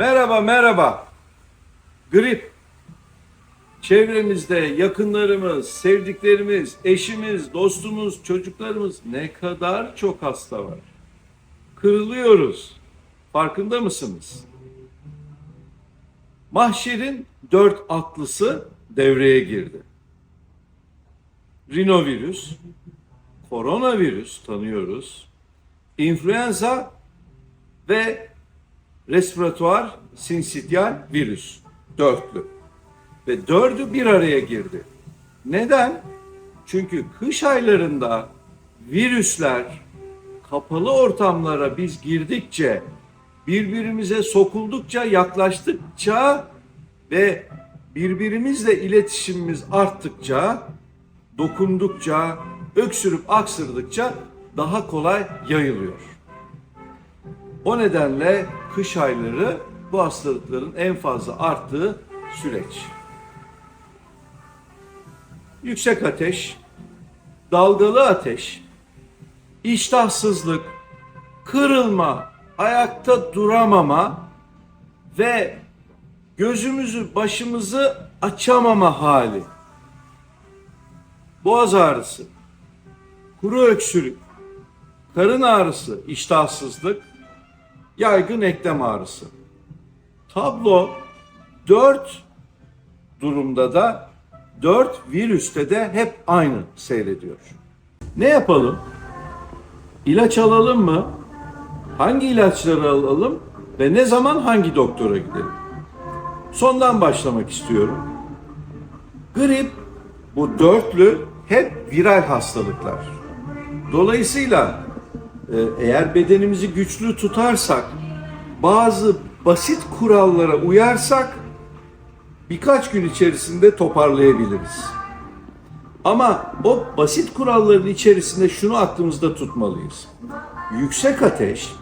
Merhaba merhaba. Grip. Çevremizde yakınlarımız, sevdiklerimiz, eşimiz, dostumuz, çocuklarımız ne kadar çok hasta var. Kırılıyoruz. Farkında mısınız? Mahşerin dört atlısı devreye girdi. Rinovirüs, koronavirüs tanıyoruz, influenza ve respiratuar sinsityal virüs. Dörtlü. Ve dördü bir araya girdi. Neden? Çünkü kış aylarında virüsler kapalı ortamlara biz girdikçe, birbirimize sokuldukça, yaklaştıkça ve birbirimizle iletişimimiz arttıkça, dokundukça, öksürüp aksırdıkça daha kolay yayılıyor. O nedenle kış ayları bu hastalıkların en fazla arttığı süreç. Yüksek ateş, dalgalı ateş, iştahsızlık, kırılma, ayakta duramama ve gözümüzü, başımızı açamama hali. Boğaz ağrısı, kuru öksürük, karın ağrısı, iştahsızlık, yaygın eklem ağrısı. Tablo 4 durumda da 4 virüste de hep aynı seyrediyor. Ne yapalım? İlaç alalım mı? Hangi ilaçları alalım ve ne zaman hangi doktora gidelim? Sondan başlamak istiyorum. Grip bu dörtlü hep viral hastalıklar. Dolayısıyla eğer bedenimizi güçlü tutarsak, bazı basit kurallara uyarsak birkaç gün içerisinde toparlayabiliriz. Ama o basit kuralların içerisinde şunu aklımızda tutmalıyız. Yüksek ateş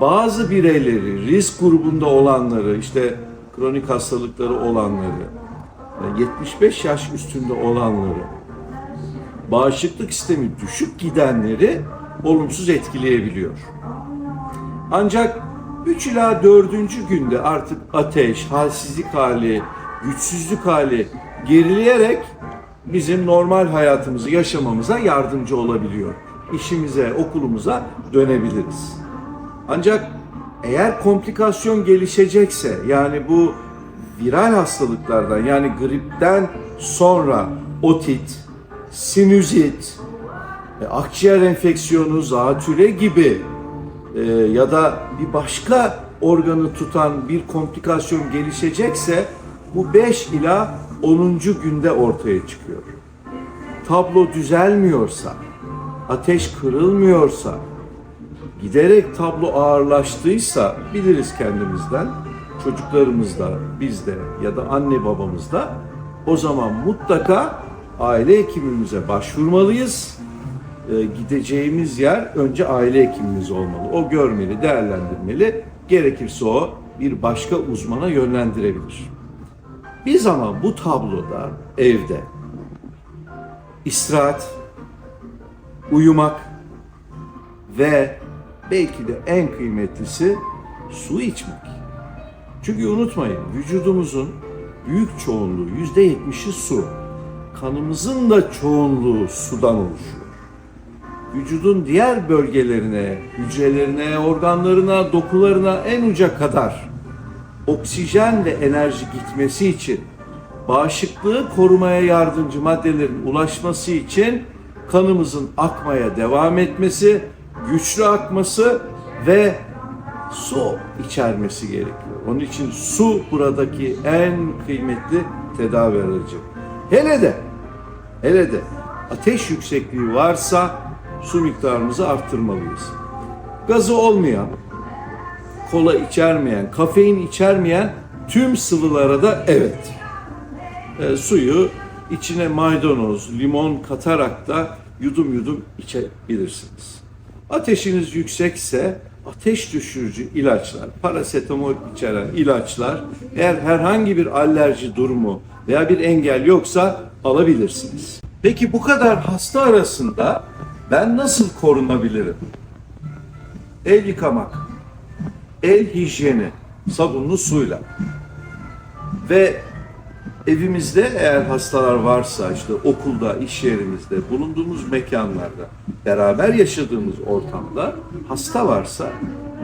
bazı bireyleri, risk grubunda olanları, işte kronik hastalıkları olanları, 75 yaş üstünde olanları, bağışıklık sistemi düşük gidenleri olumsuz etkileyebiliyor. Ancak 3 ila 4. günde artık ateş, halsizlik hali, güçsüzlük hali gerileyerek bizim normal hayatımızı yaşamamıza yardımcı olabiliyor. İşimize, okulumuza dönebiliriz. Ancak eğer komplikasyon gelişecekse yani bu viral hastalıklardan yani gripten sonra otit, sinüzit, akciğer enfeksiyonu, zatüre gibi e, ya da bir başka organı tutan bir komplikasyon gelişecekse bu 5 ila 10. günde ortaya çıkıyor. Tablo düzelmiyorsa, ateş kırılmıyorsa, giderek tablo ağırlaştıysa biliriz kendimizden, çocuklarımızda, bizde ya da anne babamızda o zaman mutlaka aile hekimimize başvurmalıyız. Ee, gideceğimiz yer önce aile hekimimiz olmalı. O görmeli, değerlendirmeli. Gerekirse o bir başka uzmana yönlendirebilir. Bir zaman bu tabloda evde istirahat, uyumak ve belki de en kıymetlisi su içmek. Çünkü unutmayın vücudumuzun büyük çoğunluğu yüzde yetmişi su. Kanımızın da çoğunluğu sudan oluşuyor. Vücudun diğer bölgelerine, hücrelerine, organlarına, dokularına en uca kadar oksijen ve enerji gitmesi için bağışıklığı korumaya yardımcı maddelerin ulaşması için kanımızın akmaya devam etmesi, güçlü akması ve su içermesi gerekiyor. Onun için su buradaki en kıymetli tedavi aracı. Hele de hele de ateş yüksekliği varsa su miktarımızı arttırmalıyız. Gazı olmayan, kola içermeyen, kafein içermeyen tüm sıvılara da evet. E, suyu içine maydanoz, limon katarak da yudum yudum içebilirsiniz. Ateşiniz yüksekse ateş düşürücü ilaçlar, parasetamol içeren ilaçlar eğer herhangi bir alerji durumu veya bir engel yoksa alabilirsiniz. Peki bu kadar hasta arasında ben nasıl korunabilirim? El yıkamak, el hijyeni, sabunlu suyla. Ve evimizde eğer hastalar varsa işte okulda, iş yerimizde, bulunduğumuz mekanlarda, beraber yaşadığımız ortamda hasta varsa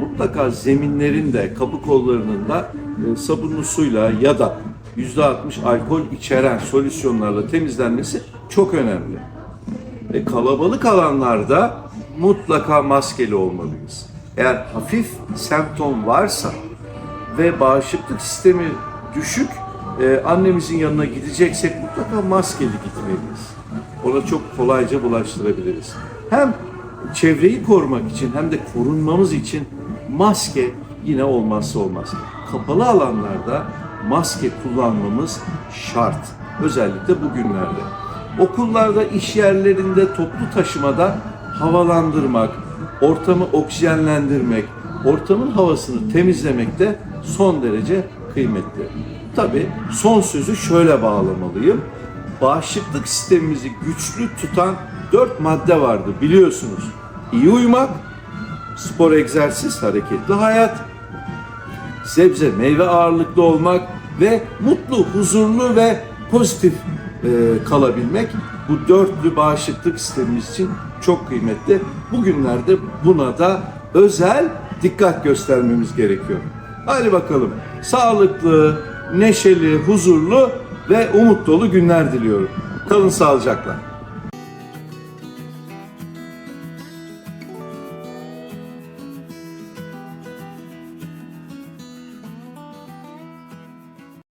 mutlaka zeminlerin de kapı kollarının da e, sabunlu suyla ya da %60 alkol içeren solüsyonlarla temizlenmesi çok önemli. E, kalabalık alanlarda mutlaka maskeli olmalıyız. Eğer hafif semptom varsa ve bağışıklık sistemi düşük, e, annemizin yanına gideceksek mutlaka maskeli gitmeliyiz. Ona çok kolayca bulaştırabiliriz. Hem çevreyi korumak için hem de korunmamız için maske yine olmazsa olmaz. Kapalı alanlarda maske kullanmamız şart. Özellikle bugünlerde. Okullarda, iş yerlerinde, toplu taşımada havalandırmak, ortamı oksijenlendirmek, ortamın havasını temizlemek de son derece kıymetli. Tabii son sözü şöyle bağlamalıyım. Bağışıklık sistemimizi güçlü tutan dört madde vardı biliyorsunuz. İyi uyumak, spor egzersiz, hareketli hayat, sebze, meyve ağırlıklı olmak ve mutlu, huzurlu ve pozitif e, kalabilmek bu dörtlü bağışıklık sistemimiz için çok kıymetli. Bugünlerde buna da özel dikkat göstermemiz gerekiyor. Hadi bakalım sağlıklı, neşeli, huzurlu ve umut dolu günler diliyorum. Kalın sağlıcakla.